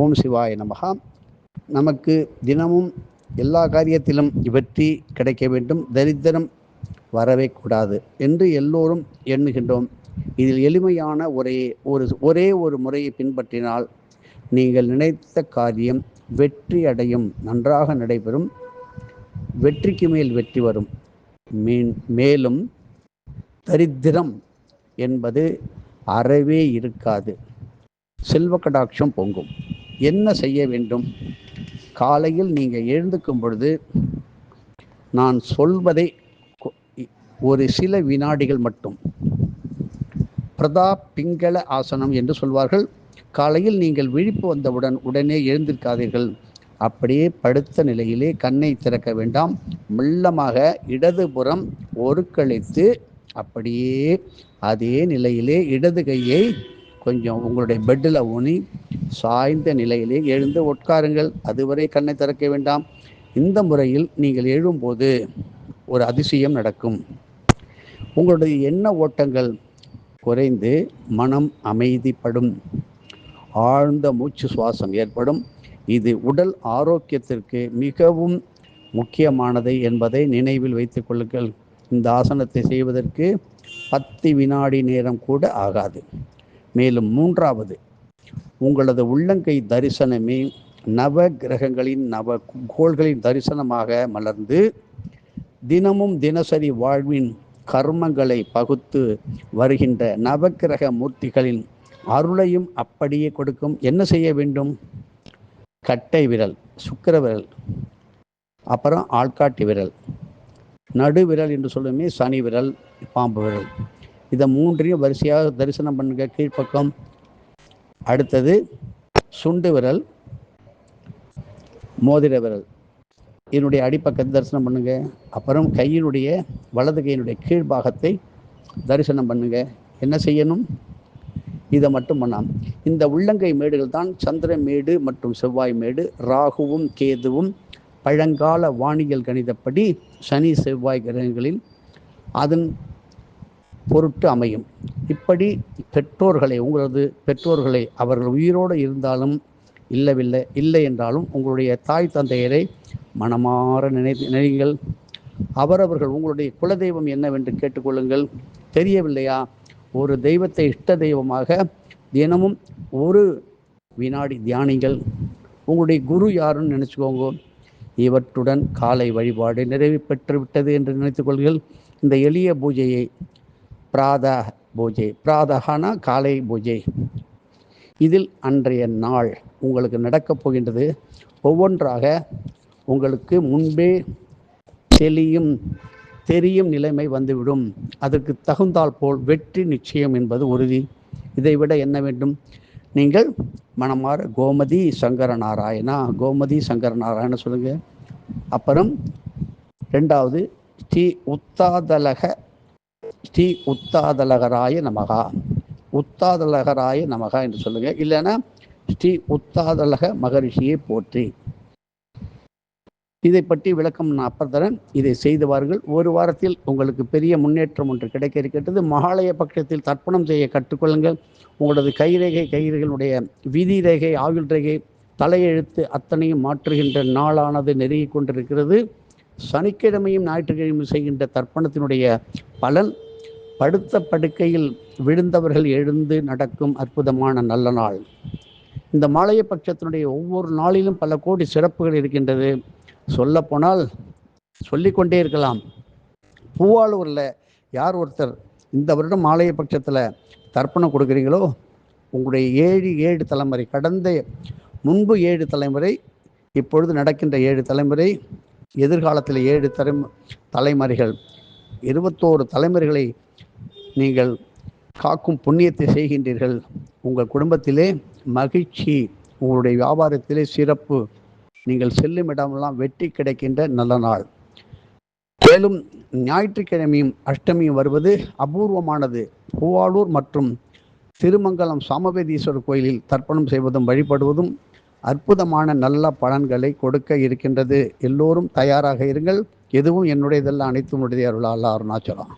ஓம் சிவாய நமகா நமக்கு தினமும் எல்லா காரியத்திலும் வெற்றி கிடைக்க வேண்டும். தரித்திரம் வரவே கூடாது என்று எல்லோரும் எண்ணுகின்றோம். இதில் எளிமையான ஒரே ஒரு ஒரே ஒரு முறையை பின்பற்றினால் நீங்கள் நினைத்த காரியம் வெற்றி அடையும் நன்றாக நடைபெறும் வெற்றிக்கு மேல் வெற்றி வரும். மீன் மேலும் தரித்திரம் என்பது அறவே இருக்காது. செல்வ கடாட்சம் பொங்கும். என்ன செய்ய வேண்டும்? காலையில் நீங்கள் எழுந்துக்கும் பொழுது நான் சொல்வதை கொ- ஒரு சில வினாடிகள் மட்டும். பிரதாப் பிங்கள ஆசனம் என்று சொல்வார்கள். காலையில் நீங்கள் விழிப்பு வந்தவுடன் உடனே எழுந்திருக்காதீர்கள். அப்படியே படுத்த நிலையிலே கண்ணை திறக்க வேண்டாம். மெல்லமாக இடதுபுறம் ஒருக்களித்து அப்படியே அதே நிலையிலே இடது கையை கொஞ்சம் உங்களுடைய பெட்டில் ஊனி சாய்ந்த நிலையிலே எழுந்து உட்காருங்கள். அதுவரை கண்ணை திறக்க வேண்டாம். இந்த முறையில் நீங்கள் எழும்போது ஒரு அதிசயம் நடக்கும். உங்களுடைய எண்ண ஓட்டங்கள் குறைந்து மனம் அமைதிப்படும். ஆழ்ந்த மூச்சு சுவாசம் ஏற்படும். இது உடல் ஆரோக்கியத்திற்கு மிகவும் முக்கியமானது என்பதை நினைவில் வைத்துக் கொள்ளுங்கள். இந்த ஆசனத்தை செய்வதற்கு பத்து வினாடி நேரம் கூட ஆகாது. மேலும் மூன்றாவது உங்களது உள்ளங்கை தரிசனமே நவ கிரகங்களின் நவ கோள்களின் தரிசனமாக மலர்ந்து தினமும் தினசரி வாழ்வின் கர்மங்களை பகுத்து வருகின்ற நவக்கிரக மூர்த்திகளின் அருளையும் அப்படியே கொடுக்கும். என்ன செய்ய வேண்டும்? கட்டை விரல் சுக்கிர விரல் அப்புறம் ஆள்காட்டி விரல் நடுவிரல் என்று சொல்லுமே சனி விரல் பாம்பு விரல். இதை மூன்றையும் வரிசையாக தரிசனம் பண்ணுங்க. கீழ்ப்பக்கம். அடுத்தது சுண்டு விரல் மோதிர விரல். இதனுடைய அடிப்பக்கத்தை தரிசனம் பண்ணுங்க. அப்புறம் கையினுடைய வலது கையினுடைய கீழ்பாகத்தை தரிசனம் பண்ணுங்க. என்ன செய்யணும்? இதை மட்டும் பண்ணாம் இந்த உள்ளங்கை மேடுகள் தான் சந்திர மேடு மற்றும் செவ்வாய் மேடு. ராகுவும் கேதுவும் பழங்கால வானியல் கணிதப்படி சனி செவ்வாய் கிரகங்களில் அதன் பொருட்டு அமையும். இப்படி பெற்றோர்களை உங்களது பெற்றோர்களை அவர்கள் உயிரோடு இருந்தாலும் இல்லவில்லை இல்லை என்றாலும் உங்களுடைய தாய் தந்தையரை மனமாற நினை நினைங்கள் அவரவர்கள் உங்களுடைய குலதெய்வம் என்னவென்று கேட்டுக்கொள்ளுங்கள். தெரியவில்லையா? ஒரு தெய்வத்தை இஷ்ட தெய்வமாக தினமும் ஒரு வினாடி தியானிங்கள். உங்களுடைய குரு யாருன்னு நினச்சிக்கோங்க. இவற்றுடன் காலை வழிபாடு நிறைவு பெற்று விட்டது என்று நினைத்துக் இந்த எளிய பூஜையை பிராத பூஜை. பிராதகானா காலை பூஜை. இதில் அன்றைய நாள் உங்களுக்கு நடக்கப் போகின்றது. ஒவ்வொன்றாக உங்களுக்கு முன்பே தெளியும் தெரியும் நிலைமை வந்துவிடும். அதற்கு தகுந்தால் போல் வெற்றி நிச்சயம் என்பது உறுதி. இதைவிட என்ன வேண்டும்? நீங்கள் மனமார கோமதி சங்கர நாராயணா கோமதி சங்கர நாராயண சொல்லுங்கள் அப்புறம் ரெண்டாவது ஸ்ரீ உத்தாதலக ஸ்ரீ உத்தாதலகராய நமகா. உத்தாதலகராய நமகா என்று சொல்லுங்க. இல்லைன்னா ஸ்ரீ உத்தாதலக மகரிஷியை போற்றி. இதை பற்றி விளக்கம் நான் அப்புறம் தரேன். இதை செய்துவார்கள். ஒரு வாரத்தில் உங்களுக்கு பெரிய முன்னேற்றம் ஒன்று கிடைக்க இருக்கின்றது. மகாலய பட்சத்தில் தர்ப்பணம் செய்ய கற்றுக்கொள்ளுங்கள். உங்களது கைரேகை கைகளுடைய விதி ரேகை ஆயுள் ரேகை தலையெழுத்து அத்தனையும் மாற்றுகின்ற நாளானது நெருங்கி கொண்டிருக்கிறது. சனிக்கிழமையும் ஞாயிற்றுக்கிழமையும் செய்கின்ற தர்ப்பணத்தினுடைய பலன் படுத்த படுக்கையில் விழுந்தவர்கள் எழுந்து நடக்கும் அற்புதமான நல்ல நாள். இந்த மாலைய பட்சத்தினுடைய ஒவ்வொரு நாளிலும் பல கோடி சிறப்புகள் இருக்கின்றது. சொல்லப்போனால் சொல்லிக்கொண்டே இருக்கலாம். பூவாளூரில் யார் ஒருத்தர் இந்த வருடம் மாலைய பட்சத்தில் தர்ப்பணம் கொடுக்குறீங்களோ உங்களுடைய ஏழு ஏழு தலைமுறை கடந்த முன்பு ஏழு தலைமுறை இப்பொழுது நடக்கின்ற ஏழு தலைமுறை எதிர்காலத்தில் ஏழு தலை தலைமுறைகள் இருபத்தோரு தலைமுறைகளை நீங்கள் காக்கும் புண்ணியத்தை செய்கின்றீர்கள். உங்கள் குடும்பத்திலே மகிழ்ச்சி உங்களுடைய வியாபாரத்திலே சிறப்பு. நீங்கள் செல்லும் இடமெல்லாம் வெற்றி கிடைக்கின்ற நல்ல நாள். மேலும் ஞாயிற்றுக்கிழமையும் அஷ்டமியும் வருவது அபூர்வமானது. பூவாளூர் மற்றும் திருமங்கலம் சாமவேதீஸ்வரர் கோயிலில் தர்ப்பணம் செய்வதும் வழிபடுவதும் அற்புதமான நல்ல பலன்களை கொடுக்க இருக்கின்றது. எல்லோரும் தயாராக இருங்கள். எதுவும் என்னுடையதெல்லாம் அனைத்தும் உடைய அருளால். அருணாச்சலம்.